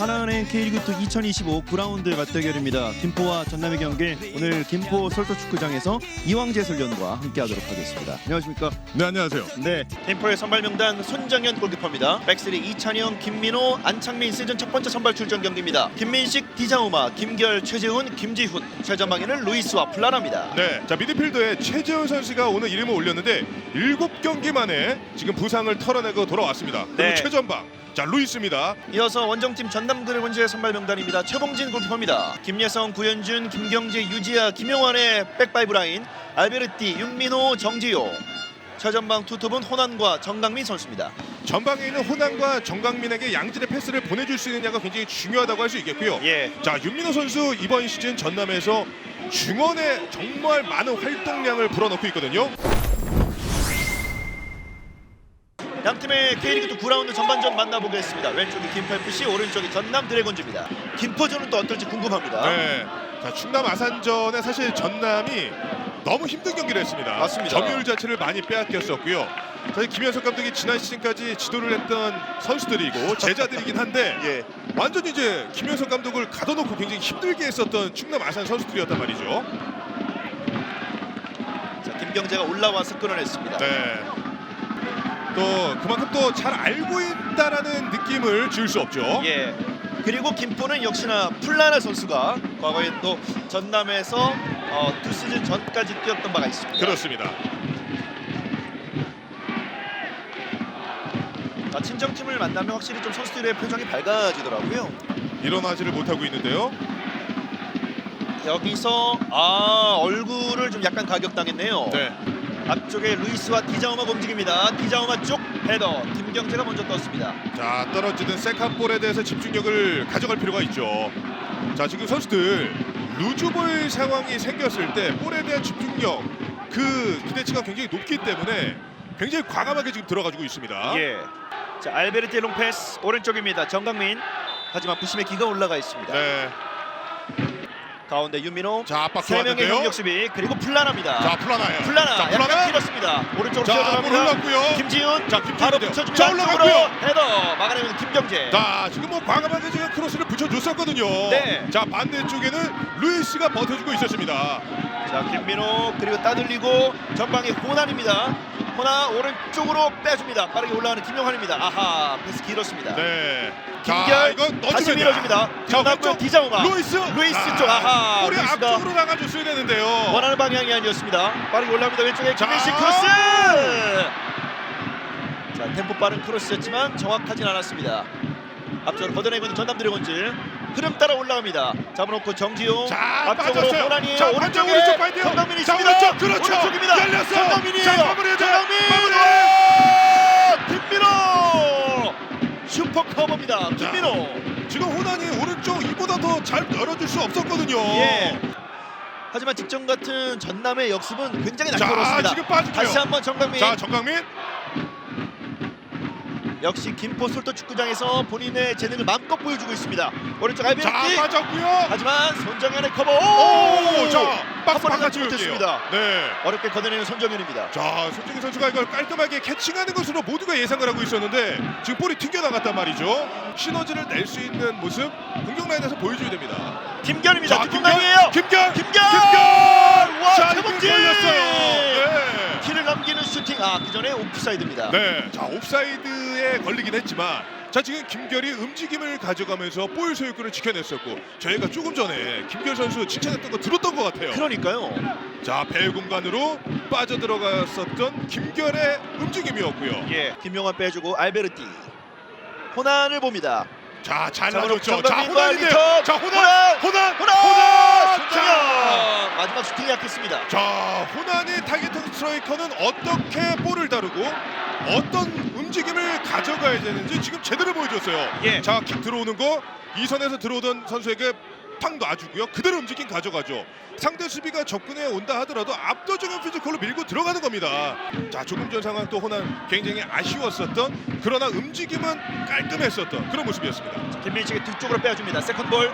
하나은행 K리그2 2025 9라운드 맞대결입니다. 김포와 전남의 경기 오늘 김포 솔도축구장에서 이왕재 설련과 함께하도록 하겠습니다. 안녕하십니까? 네 안녕하세요. 네, 김포의 선발 명단 손정현 골키퍼입니다. 백스리 이찬영, 김민호, 안창민 시즌 첫 번째 선발 출전 경기입니다. 김민식, 디자우마, 김결, 최재훈, 김지훈, 최전방에는 루이스와 플라나입니다. 네, 자 미드필더에 최재훈 선수가 오늘 이름을 올렸는데 일곱 경기 만에 지금 부상을 털어내고 돌아왔습니다. 그리고 네. 최전방 자 루이스입니다. 이어서 원정팀 전남 드래곤즈의 선발 명단입니다. 최봉진 골키퍼입니다. 김예성, 구현준, 김경재, 유지아, 김용환의 백파이브 라인, 알베르티, 윤민호, 정지효. 최전방 투톱은 호난과 정강민 선수입니다. 전방에 있는 호남과 정강민에게 양질의 패스를 보내줄 수 있느냐가 굉장히 중요하다고 할 수 있겠고요. 예. 자 윤민호 선수 이번 시즌 전남에서 중원에 정말 많은 활동량을 불어넣고 있거든요. 양 팀의 K리그 2 9라운드 전반전 만나보겠습니다. 왼쪽이 김포 FC, 오른쪽이 전남 드래곤즈입니다. 김포전은 또 어떨지 궁금합니다. 네. 자 충남 아산전에 사실 전남이 너무 힘든 경기를 했습니다. 맞습니다. 점유율 자체를 많이 빼앗겼었고요. 사실 김현석 감독이 지난 시즌까지 지도를 했던 선수들이고 제자들이긴 한데 예. 완전히 이제 김현석 감독을 가둬놓고 굉장히 힘들게 했었던 충남 아산 선수들이었단 말이죠. 자, 김경재가 올라와서 끌어냈습니다. 네. 또 그만큼 또 잘 알고 있다라는 느낌을 지울 수 없죠. 예. 그리고 김포는 역시나 플라나 선수가 과거에 또 전남에서 어, 두 시즌 전까지 뛰었던 바가 있습니다. 그렇습니다. 아, 친정팀을 만나면 확실히 좀 선수들의 표정이 밝아지더라고요. 일어나지를 못하고 있는데요. 여기서 아 얼굴을 좀 약간 가격당했네요. 네. 앞쪽에 루이스와 디자우마가 움직입니다. 디자우마 쪽 헤더 김경재가 먼저 떴습니다. 자 떨어지는 세컨볼에 대해서 집중력을 가져갈 필요가 있죠. 자 지금 선수들 루즈볼 상황이 생겼을 때 볼에 대한 집중력 그 기대치가 굉장히 높기 때문에 굉장히 과감하게 지금 들어가지고 있습니다. 예. 자 알베르티 롱패스 오른쪽입니다. 정강민. 하지만 부심의 기가 올라가 있습니다. 네. 가운데 유민호. 자 압박 세 명의 좋았는데요. 협력 수비 그리고 플라나입니다. 자 플라나요. 플라나 자 약간 플라나. 길었습니다. 오른쪽으로 자 튀어나갑니다. 올랐고요. 김지훈 자, 김지훈인데요. 바로 붙여줍니다. 자, 올라갔고요. 쪽으로 헤더 막아내는 김경재. 자 지금 뭐 과감하게 지금 크로스를 붙여줬었거든요. 네. 자 반대쪽에는 루이스가 버텨주고 있었습니다. 자 김민호 그리고 따돌리고 전방에 호난입니다. 호나 오른쪽으로 빼줍니다. 빠르게 올라가는 김용환입니다. 아하 패스 길었습니다. 네. 김결 다시 밀어줍니다. 왼쪽 디자우마. 루이스. 루이스 아, 쪽 아하 우리 앞쪽으로 나가줬어야 되는데요. 원하는 방향이 아니었습니다. 빠르게 올라옵니다. 왼쪽에 자. 김민식 크로스. 자 템포 빠른 크로스였지만 정확하진 않았습니다. 앞쪽으로 걷어내고 있는 전남 드래곤즈 흐름 따라 올라갑니다. 잡아놓고 정지용 자 앞쪽으로 빠졌어요. 호란이에요. 자 오른쪽에 오른쪽 오른쪽 봐야 돼요. 정강민이 자 있습니다. 오른쪽 그렇죠. 오른쪽입니다. 열렸어. 정강민이에요. 자 마무리해야 돼. 정강민. 마무리. 김민호 슈퍼 커버입니다. 김민호. 지금 호난이 오른쪽 이보다 더 잘 열어줄 수 없었거든요. 예. 하지만 직전 같은 전남의 역습은 굉장히 자 날카로웠습니다. 지금 빠질게요. 다시 한번 정강민. 자 정강민. 역시 김포 솔도 축구장에서 본인의 재능을 마음껏 보여주고 있습니다. 오른쪽 자 알베르티. 빠졌고요. 하지만 손정현의 커버. 오, 자한 박스 번에 바깥 잡지 지울게요. 못했습니다. 네. 어렵게 걷어내는 손정현입니다. 자 손정희 선수가 이걸 깔끔하게 캐칭하는 것으로 모두가 예상을 하고 있었는데 지금 볼이 튕겨 나갔단 말이죠. 시너지를 낼 수 있는 모습 공격 라인에서 보여줘야 됩니다. 김결입니다. 자, 뒷공간이에요. 김결. 김결. 김결. 와, 자 최범진. 이게 걸렸어요. 네. 남기는 슈팅. 아, 그 전에 오프사이드입니다. 네, 자 옵사이드에 걸리긴 했지만 자 지금 김결이 움직임을 가져가면서 볼 소유권을 지켜냈었고 저희가 조금 전에 김결 선수 칭찬했던 거 들었던 것 같아요. 그러니까요. 자 배 공간으로 빠져들어갔었던 김결의 움직임이었고요. 예. 김용환 빼주고 알베르티. 호난을 봅니다. 자 잘 자, 나줬죠. 자 정강민과 호난인데요. 리턴. 자 호난, 호난, 호난! 호난. 자, 손정현. 마지막 슈팅이 약했습니다. 자 호난의 타겟팅 스트라이커는 어떻게 볼을 다루고 어떤 움직임을 가져가야 되는지 지금 제대로 보여줬어요. 예. 자, 킥 들어오는 거 이선에서 들어오던 선수에게 팡 놔주고요. 그대로 움직임 가져가죠. 상대 수비가 접근해 온다 하더라도 압도적인 피지컬로 밀고 들어가는 겁니다. 자, 조금 전 상황 또 호난 굉장히 아쉬웠었던 그러나 움직임은 깔끔했었던 그런 모습이었습니다. 김민식이 뒤쪽으로 빼줍니다. 세컨볼.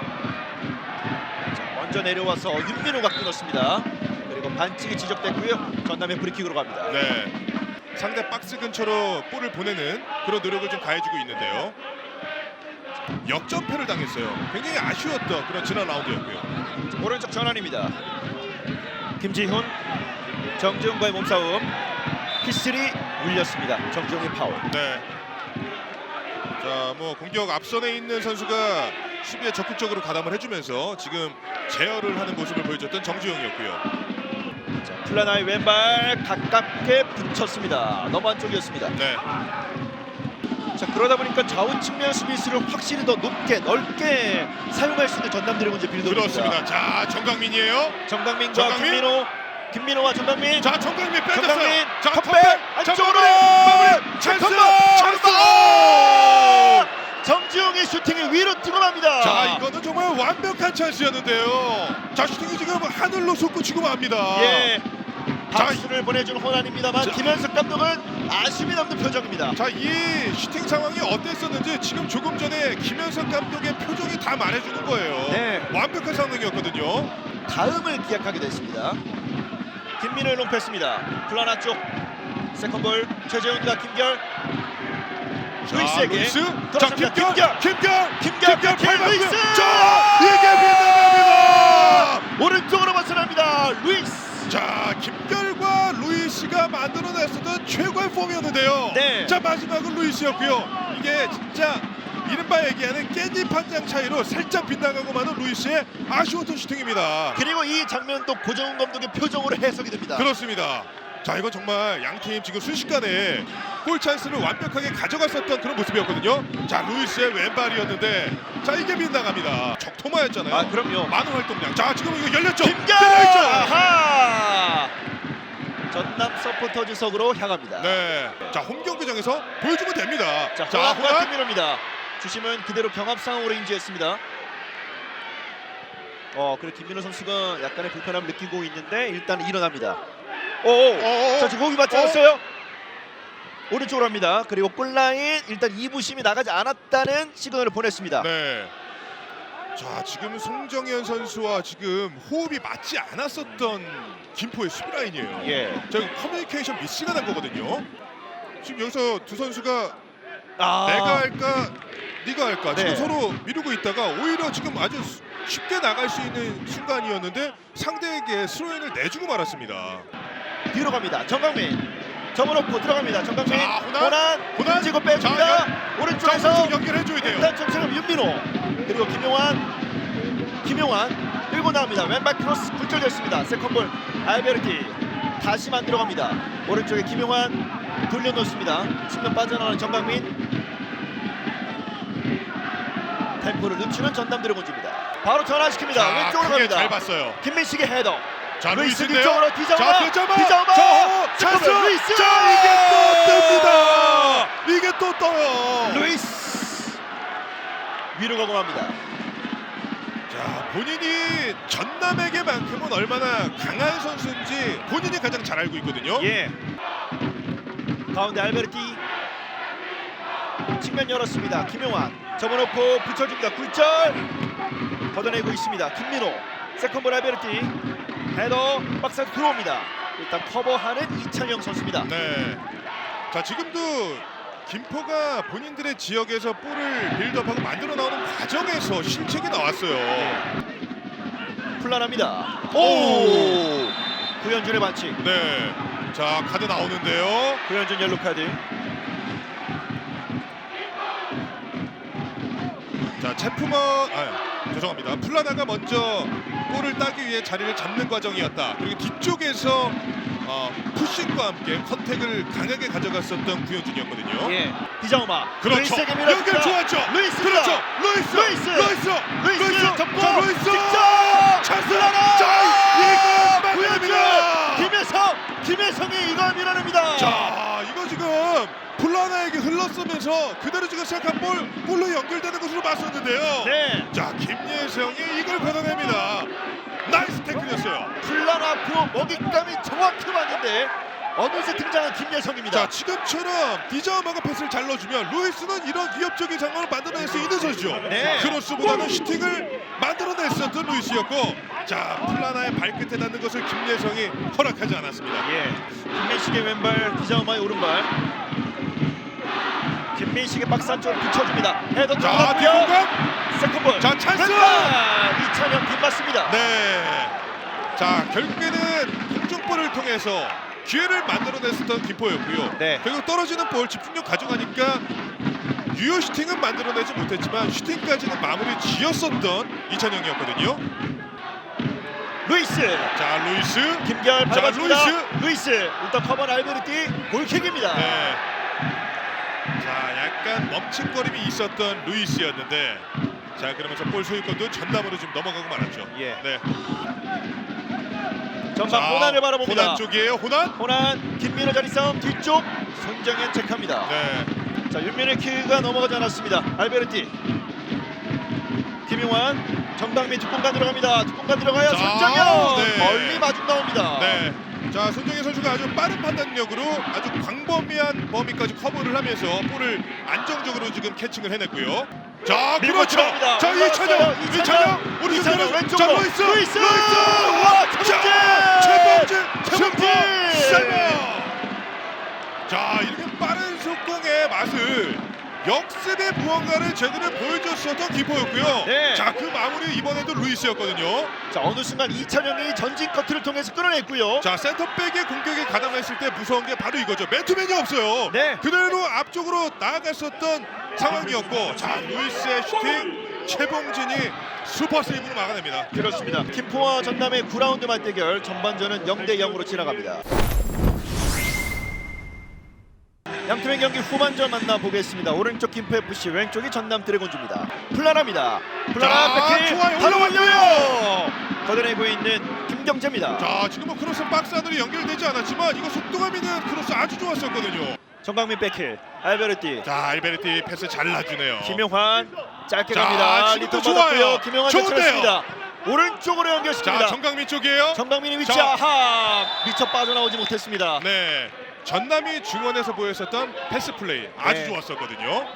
자, 먼저 내려와서 윤민호가 끊었습니다. 그리고 반칙이 지적됐고요. 전남의 프리킥으로 갑니다. 네. 상대 박스 근처로 볼을 보내는 그런 노력을 좀 가해주고 있는데요. 역전패를 당했어요. 굉장히 아쉬웠던 그런 지난 라운드였고요. 오른쪽 전환입니다. 김지훈, 정지훈과의 몸싸움. 피슬이 울렸습니다. 정지훈의 파울. 네. 자, 뭐 공격 앞선에 있는 선수가 수비에 적극적으로 가담을 해주면서 지금 제어를 하는 모습을 보여줬던 정지용이었고요. 자, 플라나의 왼발 가깝게 붙였습니다. 너무 안쪽이었습니다. 네. 자 그러다 보니까 좌우 측면 수비수를 확실히 더 높게 넓게 사용할 수 있는 전남들의 문제 빌드입니다. 그렇습니다. 자, 정강민이에요. 정강민과 정강민. 김민호, 김민호와 정강민. 자, 정강민 빼졌어요. 정강민 자, 컵백 안쪽으로 마무리. 찬스! 찬스! 정지용의 슈팅이 위로 뜨거납니다. 자, 이거는 정말 완벽한 찬스였는데요. 자, 슈팅이 지금 하늘로 솟구치고 맙니다. 예. 자, 박수를 보내준 호난입니다만 자. 김현석 감독은 아쉬움이 남는 표정입니다. 자, 이 슈팅 상황이 어땠었는지 지금 조금 전에 김현석 감독의 표정이 다 말해주는 거예요. 네. 완벽한 상황이었거든요. 다음을 기약하게 됐습니다. 김민호의 롱패스입니다. 플라나 쪽 세컨볼 최재훈과 김결 자, 루이스에게 루이스. 자, 돌아섭니다. 김결, 김결, 김결, 김결 김결, 밟았고요. 루이스! 자, 이게 빗나갑니다. 오른쪽으로 벗어납니다. 루이스. 자, 김결과 루이스가 만들어냈었던 최고의 폼이었는데요. 네. 자, 마지막은 루이스였고요. 이게 진짜 이른바 얘기하는 깻잎 한 장 차이로 살짝 빗나가고 마는 루이스의 아쉬웠던 슈팅입니다. 그리고 이 장면도 고정훈 감독의 표정으로 해석이 됩니다. 그렇습니다. 자, 이거 정말 양팀 지금 순식간에 골 찬스를 완벽하게 가져갔었던 그런 모습이었거든요. 자, 루이스의 왼발이었는데 자, 이게 빗나갑니다. 적토마였잖아요. 아 그럼요. 많은 활동량. 자, 지금 이거 열렸죠? 김결. 열려있죠? 아하. 전남 서포터즈석으로 향합니다. 네. 자, 홈 경기장에서 보여주면 됩니다. 자, 자, 호남. 김민호입니다. 주심은 그대로 경합 상황으로 인지했습니다. 어, 그리고 김민호 선수가 약간의 불편함을 느끼고 있는데 일단 일어납니다. 오, 어어. 자, 지금 공이 맞춰졌어요. 오른쪽으로 합니다. 그리고 골라인 일단 2부심이 나가지 않았다는 시그널을 보냈습니다. 네. 자, 지금 송정현 선수와 지금 호흡이 맞지 않았었던 김포의 수비 라인이에요. 예. 자, 이거 커뮤니케이션 미스가 난 거거든요. 지금 여기서 두 선수가 아, 내가 할까, 네가 할까 지금 네. 서로 미루고 있다가 오히려 지금 아주 수- 쉽게 나갈 수 있는 순간이었는데 상대에게 스로인을 내주고 말았습니다. 뒤로 갑니다. 정강민 접어놓고 들어갑니다. 정강민. 자. 호난. 호난. 지고 빼줍니다. 자, 오른쪽에서 자, 연결해줘야 돼요. 일단 정체는 윤민호. 그리고 김용환. 김용환. 끌고 나옵니다. 왼발 크로스 굴절됐습니다. 세컨볼 알베르티. 다시 만들어 갑니다. 오른쪽에 김용환. 돌려놓습니다. 측면 빠져나가는 정강민. 템포를 늦추는 전남 드래곤즈입니다. 바로 전환시킵니다. 자, 왼쪽으로 갑니다. 잘 봤어요. 김민식의 헤더 자, 루이스. 뒤쪽으로 디자마 자, 디자마. 자, 찬스. 루이스 자, 이게 또 뜹니다. 이게 또 떠요. 루이스 위로 맙니다 자, 본인이 전남에게만큼은 얼마나 강한 선수인지 본인이 가장 잘 알고 있거든요. 예. 가운데 알베르티 측면 열었습니다. 김용환 접어놓고 붙여줍니다. 굴절 걷어내고 있습니다. 김민호 세컨볼 알베르티 헤더 박스 들어옵니다. 일단 커버하는 이찬영 선수입니다. 네. 자, 지금도 김포가 본인들의 지역에서 볼을 빌드업하고 만들어 나오는 과정에서 실책이 나왔어요. 플란합니다. 오 구현준의 반칙. 네. 자, 카드 나오는데요. 구현준 옐로 카드. 자, 체프먼 아, 죄송합니다. 플라나가 먼저 볼을 따기 위해 자리를 잡는 과정이었다. 그리고 뒤쪽에서 어, 푸싱과 함께 컨택을 강하게 가져갔었던 구현준이었거든요. 예. 디자우마. 그렇죠. 연결 좋았죠. 루이스입니다. 그렇죠. 루이스. 루이스. 루이스. 루이스 접고 자, 루이스. 직접 찬스. 플라나. 자, 이거 구현준. 김혜성 김혜성이 이걸 밀어냅니다. 자, 이거 지금 플라나에게 흘렀으면서 그대로 지금 시작한 볼 볼로 연결되는 것으로 봤었는데요. 네. 자, 김예성이 이걸 걷어냅니다. 나이스 태클이었어요. 플란 앞으로 먹잇감이 정확히 맞는데 어느새 등장한 김예성입니다. 자, 지금처럼 디자마가 패스를 잘 넣어주면 루이스는 이런 위협적인 상황을 만들어낼 수 있는 선수죠. 네. 크로스보다는 슈팅을 만들어냈었던 루이스였고, 자, 플라나의 발끝에 닿는 것을 김예성이 허락하지 않았습니다. 예. 김민식의 왼발, 디자우마의 오른발. 김민식의 박스 안쪽으로 붙여줍니다. 헤더 자, 들어갔고요. 뒷공간. 세컨볼. 자, 찬스! 왼발! 이찬영 빗맞습니다. 네. 자, 결국에는 공중볼을 통해서 기회를 만들어냈었던 김포였고요. 네. 결국 떨어지는 볼 집중력 가져가니까 유효 슈팅은 만들어내지 못했지만 슈팅까지는 마무리 지었었던 이찬영이었거든요. 루이스. 자, 루이스. 김결 자, 밟아줍니다. 루이스. 루이스. 일단 커버 알베르티 골킥입니다. 네. 자, 약간 멈칫거림이 있었던 루이스였는데 자, 그러면서 볼 소유권도 전남으로 지금 넘어가고 말았죠. 예. 네. 전방 호난을 바라봅니다. 호난 쪽이에요. 호난. 호난 김민호 자리 싸움 뒤쪽 손정현 체크합니다. 네. 자 윤민의 키가 넘어가지 않았습니다. 알베르티 김용환 전방민 뒷공간 들어갑니다. 뒷공간 들어가요. 자, 손정현 네. 멀리 마중 나옵니다. 네. 자, 손정혜 선수가 아주 빠른 판단력으로 아주 광범위한 범위까지 커버를 하면서 볼을 안정적으로 지금 캐칭을 해냈고요. 자, 밀고 그렇죠. 들어갑니다. 자, 이찬영. 이찬영, 우리 이찬영 선수 왼쪽으로. 루이스! 루이스, 와, 자, 최범진! 최범진, 최범진! 세버. 자, 이렇게 빠른 속공의 맛을 역습의 무언가를 제대로 보여줬었던 기포였고요. 네. 자, 그 마무리 이번에도 루이스였거든요. 자 어느 순간 이찬영이 전진 커트를 통해서 끌어냈고요. 자 센터백의 공격에 가담했을 때 무서운 게 바로 이거죠 맨투맨이 없어요 네. 그대로 앞쪽으로 나아갔었던 상황이었고 자 루이스의 슈팅 최봉진이 슈퍼 세이브로 막아냅니다 그렇습니다. 김포와 전남의 9라운드 맞대결 전반전은 0대 0으로 지나갑니다. 양팀의 경기 후반전 만나보겠습니다. 오른쪽 김포 FC, 왼쪽이 전남 드래곤즈입니다. 플라라입니다. 플라라 자, 백힐 좋아요. 바로. 완료요. 걷어내고 있는 김경재입니다. 자 지금 뭐 크로스 박스 안으로 연결되지 않았지만 이거 속도감 있는 크로스 아주 좋았었거든요 정강민 백힐, 알베르티, 자 알베르티 패스 잘 놔주네요 김용환 짧게 자, 갑니다. 지금도 리턴 좋아요. 받았고요. 김용환 좋은데요. 제출했습니다. 오른쪽으로 연결시킵니다. 자 정강민 쪽이에요 정강민의 위치 자. 아하 미처 빠져나오지 못했습니다. 네 전남이 중원에서 보였었던 패스 플레이 아주 네. 좋았었거든요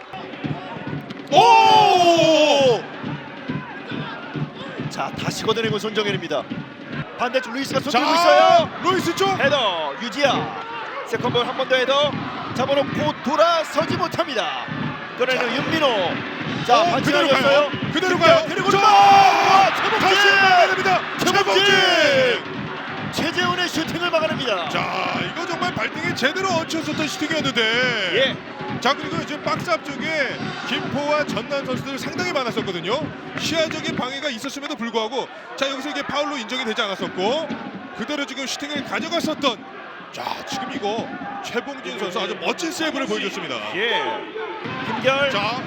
오! 자 다시 걷어내고 손정현입니다. 반대쪽 루이스가 손 들고 있어요. 루이스 쪽 헤더 유지야. 세컨볼 한 번 더 헤더 잡아놓고 돌아서지 못합니다. 끌어내는 윤민호. 자 어, 반칙 그대로 아니었어요? 가요. 그대로 가요. 그리고 자, 와, 다시! 막아냅니다. 최 제대로 얹혔었던 슈팅이었는데. 예. 자, 그리고 지금 박스 앞쪽에 김포와 전남 선수들 상당히 많았었거든요. 시야적인 방해가 있었음에도 불구하고 자, 여기서 이게 파울로 인정이 되지 않았었고 그대로 지금 슈팅을 가져갔었던 자, 지금 이거 최봉진 선수 아주 멋진 세이브를 보여줬습니다. 예. 김결 자,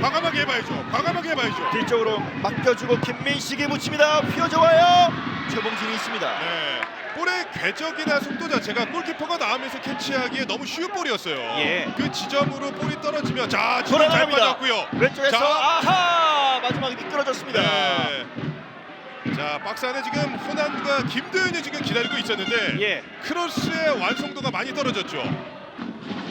과감하게 해봐야죠. 과감하게 해봐야죠. 뒤쪽으로 맡겨주고 김민식이 붙입니다. 휘어져 와요. 최봉진이 있습니다. 네. 볼의 궤적이나 속도 자체가 골키퍼가 나오면서 캐치하기에 너무 쉬운 볼이었어요. 예. 그 지점으로 볼이 떨어지면 자 지금 잘 돌아갑니다. 빠졌고요. 왼쪽에서 자. 아하 마지막에 미끄러졌습니다. 네. 자 박스 안에 지금 호난과 김도현이 지금 기다리고 있었는데 예. 크로스의 완성도가 많이 떨어졌죠.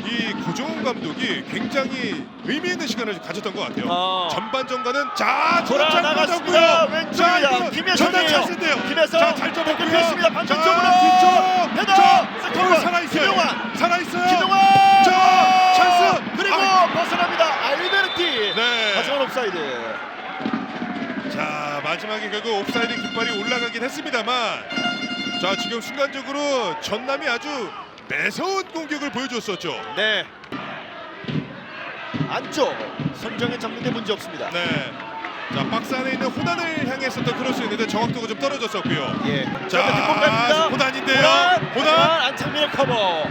이 고종훈 감독이 굉장히 의미 있는 시간을 가졌던 것 같아요. 아. 전반전과는 자 돌아 잘 나갔습니다. 이거 김혜성이에요. 찬스인데요. 김혜성. 자잘 접었고요. 됐습니다. 반대쪽으로. 자, 뒤쪽. 헤더. 자, 세컨볼. 볼 살아 있어요. 김용환. 살아있어요. 김용환. 자, 찬스. 그리고 아. 벗어납니다. 알베르티. 네. 하지만 옵사이드. 자 마지막에 결국 옵사이드 깃발이 올라가긴 했습니다만 자 지금 순간적으로 전남이 아주 매서운 공격을 보여줬었죠. 네. 안쪽 선정에 잡는데 문제 없습니다. 네. 자 박스 안에 있는 호난을 향했었던 크로스였는데 정확도가 좀 떨어졌었고요. 예. 자. 호난인데요. 호난. 호난. 하지만 안창민의 커버.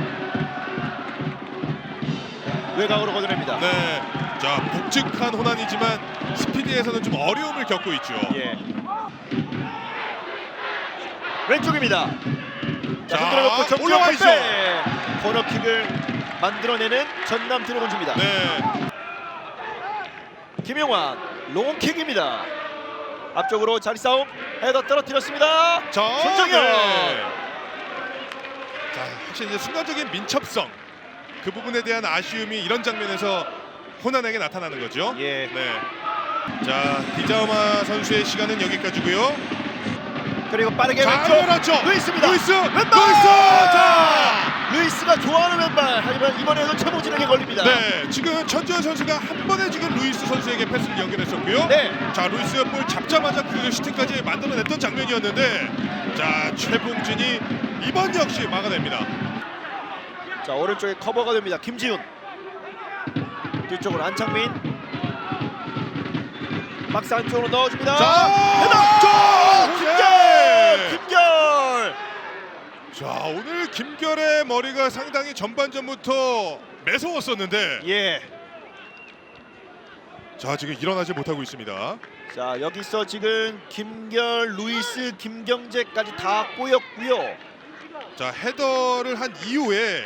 외곽으로 걷어냅니다. 네. 자 묵직한 호난이지만 스피디에서는 좀 어려움을 겪고 있죠. 예. 왼쪽입니다. 자, 자, 흔들어놓고 정지원 올라와 발배. 코너킥을 만들어내는 전남 드래곤즈입니다. 네. 김용환 롱킥입니다. 앞쪽으로 자리 싸움 헤더 떨어뜨렸습니다. 자 손정현. 네. 자 확실히 이제 순간적인 민첩성 그 부분에 대한 아쉬움이 이런 장면에서 호난에게 나타나는 거죠. 예. 네. 자 디자우마 선수의 시간은 여기까지고요. 그리고 빠르게 잘 왼쪽. 루이스입니다. 루이스. 왼발! 루이스. 자 루이스가 좋아하는 왼발 하지만 이번에도 최봉진에게 걸립니다. 네, 지금 천지현 선수가 한 번에 지금 루이스 선수에게 패스를 연결했었고요. 네. 자, 루이스가 볼 잡자마자 그 슈팅까지 만들어냈던 장면이었는데, 자, 최봉진이 이번 역시 막아냅니다. 자 오른쪽에 커버가 됩니다. 김지훈 뒤쪽으로 안창민 박스 안쪽으로 넣어줍니다. 자, 헤더! 자! 자, 오늘 김결의 머리가 상당히 전반전부터 매서웠었는데, 예. 자, 지금 일어나지 못하고 있습니다. 자 여기서 지금 김결, 루이스, 김경재까지 다 꼬였고요. 자 헤더를 한 이후에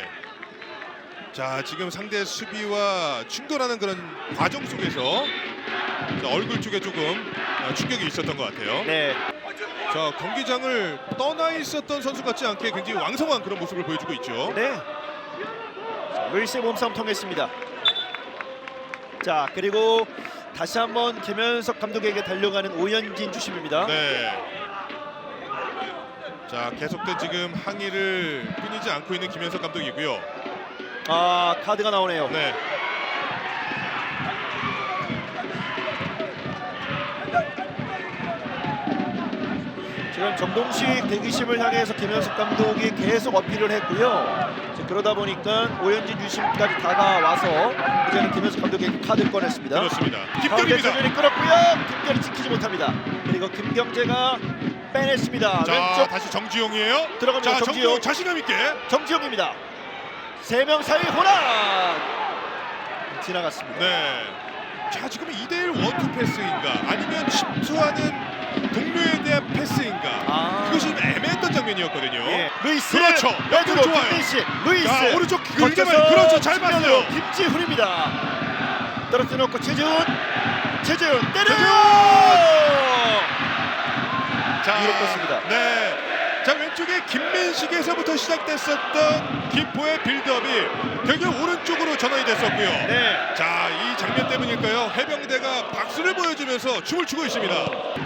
자 지금 상대 수비와 충돌하는 그런 과정 속에서 자, 얼굴 쪽에 조금 어, 충격이 있었던 것 같아요. 네. 자 경기장을 떠나 있었던 선수 같지 않게 굉장히 왕성한 그런 모습을 보여주고 있죠. 네. 자, 루이스의 몸싸움 통했습니다. 자 그리고 다시 한번 김현석 감독에게 달려가는 오현진 주심입니다. 네. 자 계속된 지금 항의를 끊이지 않고 있는 김현석 감독이고요. 아 카드가 나오네요. 네. 지금 정동식 대기심을 향해서 김현석 감독이 계속 어필을 했고요. 그러다 보니까 오현진 유심까지 다가와서 이제는 김현석 감독에게 카드를 꺼냈습니다. 그렇습니다. 김결입니다. 전면이 끌었고요. 김결이 지키지 못합니다. 그리고 김경재가 빼냈습니다. 자 왼쪽 다시 정지용이에요. 들어갑니다. 자 정지용. 정지용 자신감 있게. 정지용입니다. 세 명 사이 호남 지나갔습니다. 네. 자 지금 2대1 원투 패스인가 아니면 침투하는 동료에 대한 패스인가 아. 그것이 좀 애매했던 장면이었거든요. 예. 루이스 그렇죠. 옆으로 좋아요. 김민식 루이스 자 오른쪽 길게 거쳐서 그렇죠 잘 측면으로 봤어요. 김지훈입니다. 떨어뜨려 놓고 최지훈 최지훈 때려 자 위로 떴습니다. 네. 자 왼쪽에 김민식에서부터 시작됐었던 김포의 빌드업이 결국 오른쪽으로 전환이 됐었고요. 네 자 이 장면 때문일까요? 해병대가 박수를 보여주면서 춤을 추고 있습니다.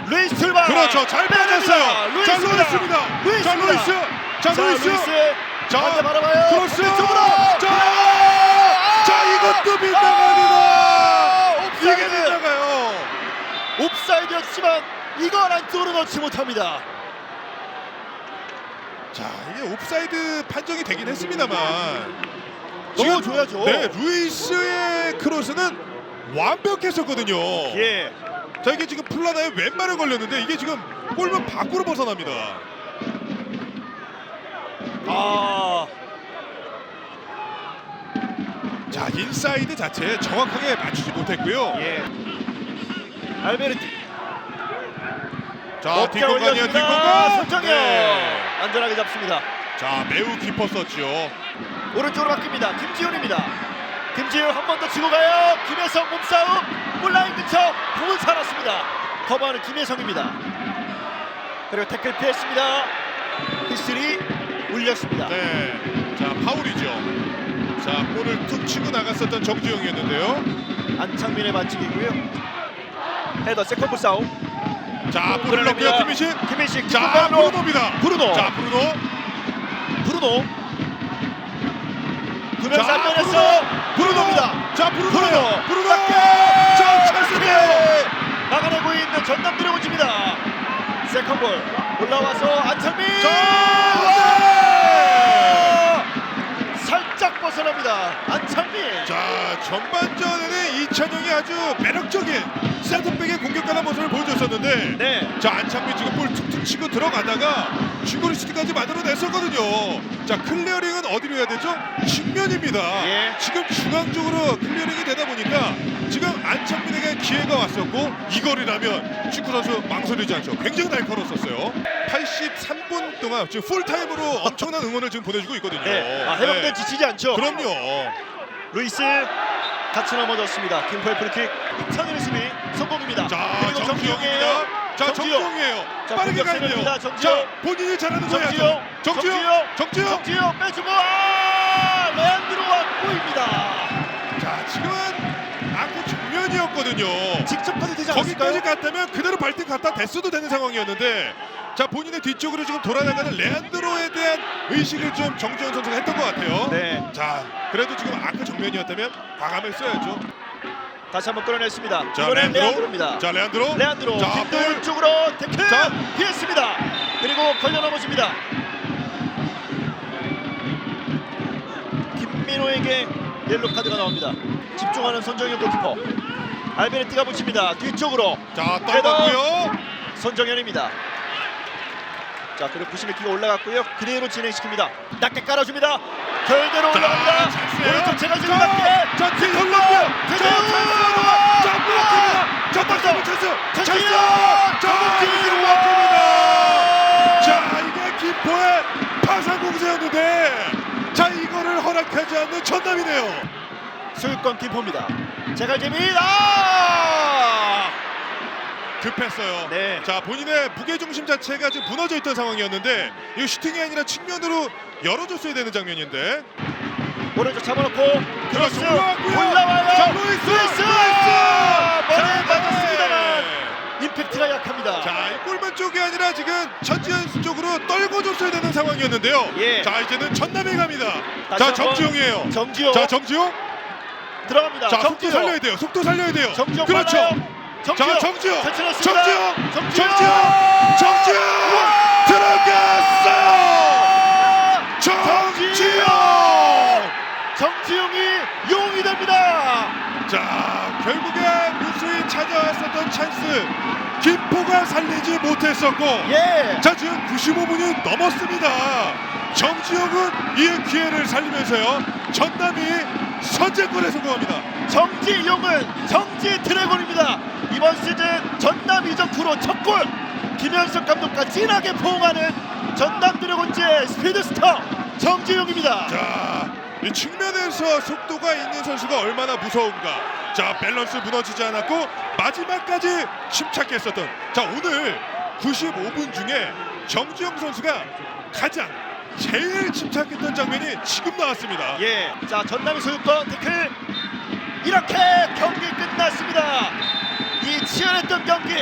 루이스 출발 그렇죠 잘 빠졌어요. 자 루이스입니다. 루이스입니다. 자 루이스입니다. 루이스. 자자 루이스. 루이스 자, 반대 바라봐요 크로스! 쪽으로 자, 자 이것도 빗나갑니다. 아, 이게 빗나가요. 옵사이드였지만 이건 안쪽으로 넣지 못합니다. 자 이게 옵사이드 판정이 되긴 했습니다만 넣어줘야죠. 네 루이스의 크로스는 완벽했었거든요. 예. 자 이게 지금 플라나에 왼발에 걸렸는데 이게 지금 골문 밖으로 벗어납니다. 아 자 인사이드 자체 정확하게 맞추지 못했고요. 예. 알베르티 자 높게 뒷공간이요 올렸습니다. 뒷공간. 손정현 네. 안전하게 잡습니다. 자 매우 깊었었죠. 오른쪽으로 바뀝니다. 김지훈입니다. 김지훈 한 번 더 치고 가요. 김혜성 몸싸움 골라인 근처 공은 살았습니다. 커버하는 김혜성입니다. 그리고 태클 피했습니다. 피스리 울렸습니다. 네. 자 파울이죠. 자 볼을 툭 치고 나갔었던 정주영이었는데요. 안창민의 반칙이고요. 헤더 세컨볼 싸움. 자 볼을 넣고요. 김민식. 김민식 자 브루노입니다. 브루노. 자 브루노. 브루노. 두명 자, 살면에서 브루노입니다. 자 브루노. 브루노. 브루노. 자 찬스네요. 막아내고 있는 전남 드래곤즈입니다. 세컨볼 올라와서. 자, 와! 살짝 벗어납니다. 안창민. 자 전반전에는 이찬용이 아주 매력적인 센터백의 공격가는 모습을 보여줬었는데 네. 자 안창민 지금 볼 툭툭 치고 들어가다가 슈팅까지 만들어냈었거든요. 자 클리어링은 어디로 해야 되죠? 측면입니다. 예. 지금 중앙 쪽으로 클리어링이 되다 보니까 지금 안창민에게 기회가 왔었고 이거리라면 축구 선수 망설이지 않죠. 굉장히 날카로웠었어요. 83분 동안 지금 풀 타임으로 엄청난 응원을 지금 보내주고 있거든요. 네. 아, 해병대 네. 지치지 않죠. 그럼요. 루이스 같이 넘어졌습니다. 김포의 프리킥 이찬현의 수비 성공입니다. 자 그리고 정지용이에요. 자 정지용. 정지용이에요. 자, 빠르게 가야. 돼요. 자 본인이 잘하는 거 정지용. 정지용. 정지용. 정지용 빼주고 아! 레안드로 왕고입니다. 자 지금은 아구 정면이었거든요. 직접 카드 되지 거기까지 않았을까요? 갔다면 그대로 발등 갖다 댔어도 되는 상황이었는데 자 본인의 뒤쪽으로 지금 돌아나가는 레안드로에 대한 의식을 좀 정지현 선수가 했던 것 같아요. 네, 자 그래도 지금 아크 정면이었다면 과감을 써야죠. 다시 한번 끌어냈습니다. 자 이번엔 레안드로. 레안드로입니다. 자 레안드로. 레안드로 자, 볼. 쪽으로 태클 자. 피했습니다. 그리고 걸려 넘어집니다. 김민호에게 옐로 카드가 나옵니다. 집중하는 손정현 골키퍼. 알베르티가 붙입니다. 뒤쪽으로 자 떨궜고요. 손정현입니다. 자 그리고 부심의 키가 올라갔고요. 그대로 진행시킵니다. 낮게 깔아줍니다. 결대로 올라갑니다. 찬스예요. 오른쪽 제가 지금 자, 낮게. 자 흘렀고요. 자 대전! 찬스가 자 블록입니다. 자 다시 한번 찬스. 찬스. 찬스요! 자 정국진! 이기로 막힙니다. 자 이게 김포의 파상 공세였는데 자 이거를 허락하지 않는 전남이네요. 소유권 김포입니다. 제갈재미다. 급했어요. 네. 자 본인의 무게 중심 자체가 지금 무너져 있던 상황이었는데 이 슈팅이 아니라 측면으로 열어줬어야 되는 장면인데 오른쪽 잡아놓고 크로스 그렇죠. 올라왔고요. 올라와요. 자 루이스 루이스! 머리에 자, 맞았습니다만 네. 임팩트가 약합니다. 자, 이 골만 쪽이 아니라 지금 전지현 쪽으로 떨궈 줬어야 되는 상황이었는데요. 예. 자, 이제는 전남에 갑니다. 다시 자, 한번 정지용이에요. 정지용 자, 정지용. 들어갑니다. 자, 속도 정지용. 살려야 돼요. 속도 살려야 돼요. 정지용 그렇죠. 빨라요. 정지용. 자, 정지용. 정지용. 정지용. 정지용. 들어갔어요. 정지용. 정지용이 용이 됩니다. 자, 결국에 무수히 찾아왔었던 찬스. 김포가 살리지 못했었고 예. 자 지금 95분이 넘었습니다. 정지혁은 이 기회를 살리면서요. 전남이 선제골에 성공합니다. 정지용은 정지 드래곤입니다. 이번 시즌 전남 이적 후로 첫 골. 김현석 감독과 진하게 포옹하는 전남 드래곤즈의 스피드스타 정지용입니다. 자, 이 측면에서 속도가 있는 선수가 얼마나 무서운가. 자, 밸런스 무너지지 않았고 마지막까지 침착했었던. 자, 오늘 95분 중에 정지영 선수가 가장 제일 침착했던 장면이 지금 나왔습니다. 예. 자, 전남의 소유권 태클. 이렇게 경기 끝났습니다. 이 치열했던 경기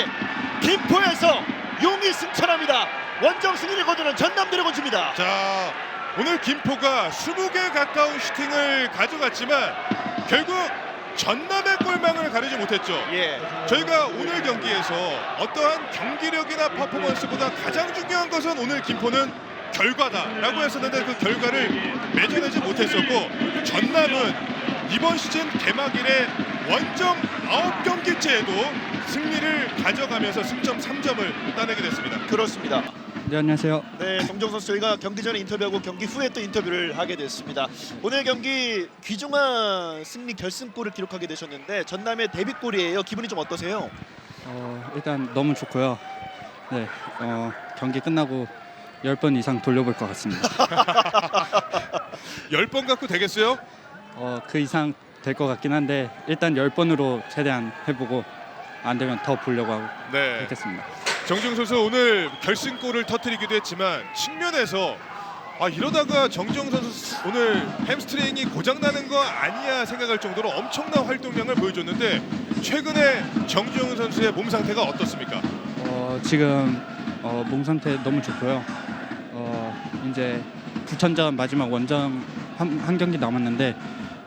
김포에서 용이 승천합니다. 원정 승리를 거두는 전남 드래곤즈입니다. 자 오늘 김포가 20개 가까운 슈팅을 가져갔지만 결국 전남의 골망을 가리지 못했죠. 예. 저희가 오늘 경기에서 어떠한 경기력이나 퍼포먼스보다 가장 중요한 것은 오늘 김포는 결과다라고 했었는데 그 결과를 맺어내지 못했었고 전남은 이번 시즌 개막 일에 원정 9경기째에도 승리를 가져가면서 승점 3점을 따내게 됐습니다. 그렇습니다. 네 안녕하세요. 네, 정정 선수 저희가 경기 전에 인터뷰하고 경기 후에 또 인터뷰를 하게 됐습니다. 오늘 경기 귀중한 승리 결승골을 기록하게 되셨는데 전남의 데뷔골이에요. 기분이 좀 어떠세요? 어, 일단 너무 좋고요. 네 어, 경기 끝나고 10번 이상 돌려볼 것 같습니다. 10번 갖고 되겠어요? 어, 그 이상 될 것 같긴 한데 일단 10번으로 최대한 해보고 안 되면 더 보려고 하고 네. 했겠습니다. 정지용 선수 오늘 결승골을 터뜨리기도 했지만 측면에서 아 이러다가 정지용 선수 오늘 햄스트링이 고장 나는 거 아니야 생각할 정도로 엄청난 활동량을 보여줬는데 최근에 정지용 선수의 몸 상태가 어떻습니까? 어, 지금 어, 몸 상태 너무 좋고요. 어, 이제 부천전 마지막 원정 한, 한 경기 남았는데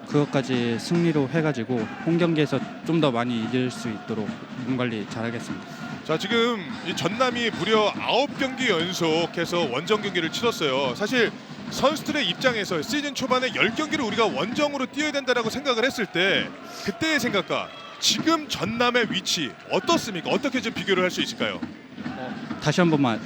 그것까지 승리로 해가지고 홈 경기에서 좀 더 많이 이길 수 있도록 몸 관리 잘하겠습니다. 자 지금 이 전남이 무려 9경기 연속해서 원정 경기를 치렀어요. 사실 선수들의 입장에서 시즌 초반에 10경기를 우리가 원정으로 뛰어야 된다라고 생각을 했을 때 그때의 생각과 지금 전남의 위치 어떻습니까? 어떻게 좀 비교를 할 수 있을까요? 다시 한 번만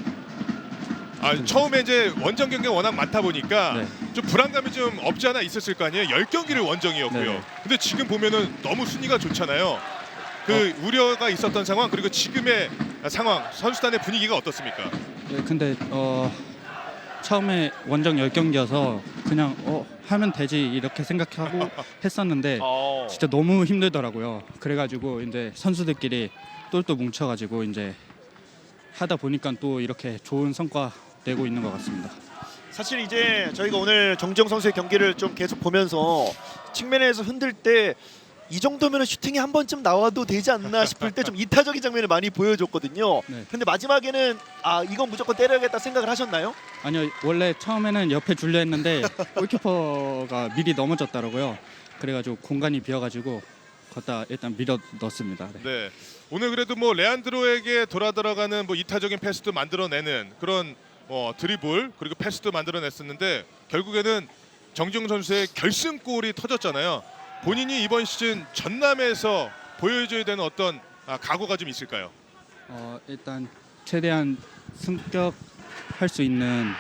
아, 처음에 이제 원정 경기가 워낙 많다 보니까 네. 좀 불안감이 좀 없지 않아 있었을 거 아니에요. 10경기를 원정이었고요. 네네. 근데 지금 보면은 너무 순위가 좋잖아요. 그 우려가 있었던 상황 그리고 지금의 상황 선수단의 분위기가 어떻습니까? 네, 근데 어, 처음에 원정 10경기여서 그냥 어, 하면 되지 이렇게 생각하고 했었는데 어. 진짜 너무 힘들더라고요. 그래가지고 이제 선수들끼리 똘똘 뭉쳐가지고 이제 하다 보니까 또 이렇게 좋은 성과 내고 있는 것 같습니다. 사실 이제 저희가 오늘 정정 선수의 경기를 좀 계속 보면서 측면에서 흔들 때 이 정도면 슈팅이 한 번쯤 나와도 되지 않나 싶을 때 좀 이타적인 장면을 많이 보여줬거든요. 네. 근데 마지막에는 아 이건 무조건 때려야겠다 생각을 하셨나요? 아니요 원래 처음에는 옆에 줄려 했는데 골키퍼가 미리 넘어졌더라고요. 그래가지고 공간이 비어가지고 걷다 일단 밀어 넣었습니다. 네. 네. 오늘 그래도 뭐 레안드로에게 돌아 들어가는 뭐 이타적인 패스도 만들어내는 그런 뭐 드리블 그리고 패스도 만들어냈었는데 결국에는 정지용 선수의 결승골이 터졌잖아요. 본인이 이번 시즌 전남에서 보여줘야 되는 어떤 아, 각오가 좀 있을까요? 어, 일단 최대한 승격할 수 있는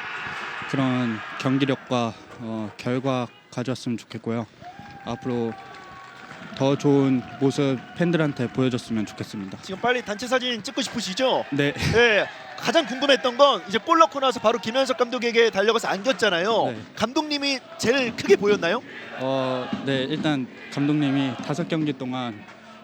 그런 경기력과 어, 결과 가져왔으면 좋겠고요. 앞으로 더 좋은 모습 팬들한테 보여줬으면 좋겠습니다. 지금 빨리 단체 사진 찍고 싶으시죠? 네, 네. 가장 궁금했던 건 이제 볼 넣고 나서 바로 김현석 감독에게 달려가서 안겼잖아요. 네. 감독님이 제일 크게 보였나요? 어, 네 일단 감독님이 다섯 경기 동안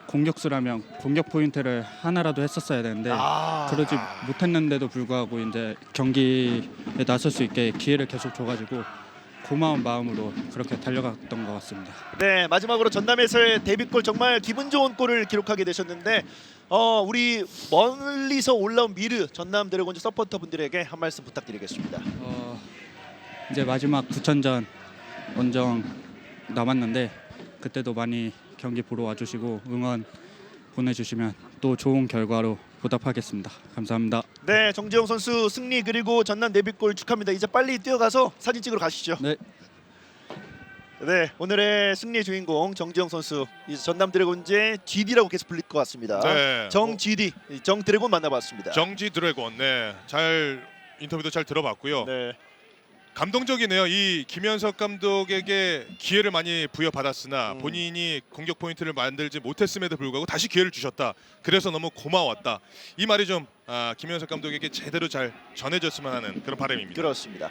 공격수라면 공격 포인트를 하나라도 했었어야 되는데 아. 그러지 못했는데도 불구하고 이제 경기에 나설 수 있게 기회를 계속 줘가지고 고마운 마음으로 그렇게 달려갔던 것 같습니다. 네 마지막으로 전남에서의 데뷔골 정말 기분 좋은 골을 기록하게 되셨는데 어 우리 멀리서 올라온 미르 전남 드래곤즈 서포터 분들에게 한 말씀 부탁드리겠습니다. 어, 이제 마지막 부천전 원정 남았는데 그때도 많이 경기 보러 와주시고 응원 보내주시면 또 좋은 결과로 보답하겠습니다. 감사합니다. 네 정재영 선수 승리 그리고 전남 데뷔골 축하합니다. 이제 빨리 뛰어가서 사진 찍으러 가시죠. 네. 네 오늘의 승리의 주인공 정재영 선수 전남 드래곤즈의 GD라고 계속 불릴 것 같습니다. 네. 정 GD 정 드래곤 만나봤습니다. 정지 드래곤. 네. 잘 인터뷰도 잘 들어봤고요. 네. 감동적이네요. 이 김현석 감독에게 기회를 많이 부여받았으나 음. 본인이 공격 포인트를 만들지 못했음에도 불구하고 다시 기회를 주셨다. 그래서 너무 고마웠다. 이 말이 좀 아, 김현석 감독에게 제대로 잘 전해졌으면 하는 그런 바람입니다. 그렇습니다.